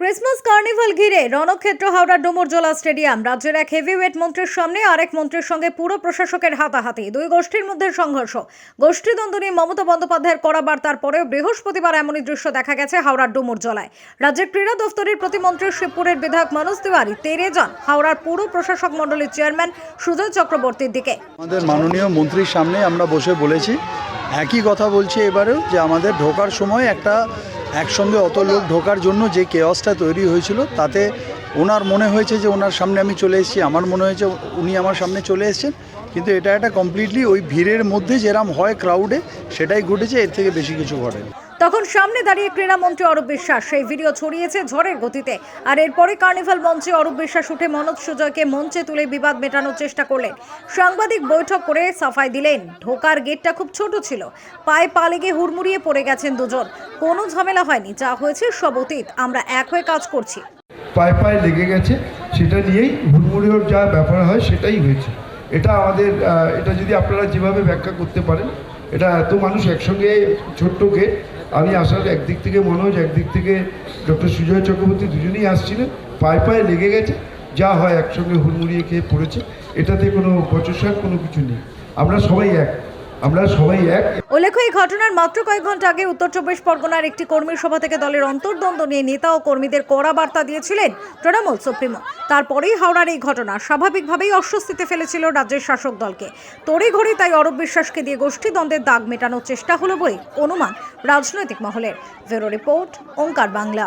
Christmas carnival ঘিরে রণক্ষেত্র, Howrah Dumurjala stadium, রাজ্যের এক হেভিওয়েট মন্ত্রীর সামনে আরেক মন্ত্রীর সঙ্গে পুরো প্রশাসকের হাতাহাতি। দুই গোষ্ঠীর মধ্যে সংঘর্ষ। গোষ্ঠীদ্বন্দ্ব নিয়ে মমতা বন্দ্যোপাধ্যায়ের কড়া বার্তার পরেও বৃহস্পতিবার এমনই দৃশ্য দেখা গেছে হাওড়ার ডুমুরজলায়। রাজ্যের ক্রীড়া দফতরের প্রতিমন্ত্রী শিবপুরের বিধায়ক মনোজ তিওয়ারি, তেরে যান হাওড়ার পুরো প্রশাসক মণ্ডলীর চেয়ারম্যান সুজয় চক্রবর্তীর দিকে। আমাদের মাননীয় মন্ত্রীর সামনে আমরা বসে বলেছি, একই কথা বলছি এবারেও যে আমাদের ঢোকার সময় একটা একসঙ্গে অত লোক ঢোকার জন্য যে কেয়সটা তৈরি হয়েছিল, তাতে ওনার মনে হয়েছে যে ওনার সামনে আমি চলে এসেছি, আমার মনে হয়েছে উনি আমার সামনে চলে এসেছেন, কিন্তু এটা একটা কমপ্লিটলি ওই ভিড়ের মধ্যে যেরম হয় ক্রাউডে সেটাই ঘটেছে, এর থেকে বেশি কিছু ঘটেনি। তখন সামনে দাঁড়িয়ে ক্রীড়ামন্ত্রী অরূপ বিশ্বাস। সেই ভিডিও ছড়িয়েছে ঝড়ের গতিতে। আর এরপরে কার্নিভাল মঞ্চে অরূপ বিশ্বাস উঠে মনোজ সুজয়কে মঞ্চে তুলে বিবাদ মেটানোর চেষ্টা করলেন। সাংবাদিক বৈঠক করে সাফাই দিলেন। ঢোকার গেটটা খুব ছোট ছিল। পায়ে পা লেগে হুড়মুড়িয়ে পড়ে গেছেন দুজন। কোনো ঝামেলা হয়নি। যা হয়েছে সব অতীত। আমরা এক হয়ে কাজ করছি। পায়ে পায়ে লেগে গেছে। সেটা নিয়েই হুড়মুড়িওর যা ব্যাপার হয় সেটাই হয়েছে। এটা আমাদের এটা যদি আপনারা যেভাবে ব্যাখ্যা করতে পারেন, এটা এত মানুষ একসঙ্গে ছোট্ট গেট আমি আসার একদিক থেকে মনোজ, একদিক থেকে ডক্টর সুজয় চক্রবর্তী দুজনেই আসছিলেন। পায়ে পায়ে লেগে গেছে, যা হয় একসঙ্গে হুড়মুড়িয়ে খেয়ে পড়েছে। এটাতে কোনো বচসার কোনো কিছু নেই। আমরা সবাই এক। আমরা সবাই এক। উল্লেখ্য, এই ঘটনার মাত্র কয়েক ঘণ্টা আগে উত্তর চব্বিশ পরগনার একটি কর্মী সভা থেকে দলের অন্তর্দ্বন্দ্ব নিয়ে নেতা ও কর্মীদের কড়া বার্তা দিয়েছিলেন তৃণমূল, সুপ্রিমো। তারপরেই হাওড়ার এই ঘটনা স্বাভাবিকভাবেই অস্বস্তিতে ফেলেছিল রাজ্যের শাসক দলকে। তড়িঘড়ি তাই অরূপ বিশ্বাসকে দিয়ে গোষ্ঠী দ্বন্দ্বের দাগ মেটানোর চেষ্টা হলো বলে অনুমান রাজনৈতিক মহলের। Bureau report, Onkar Bangla.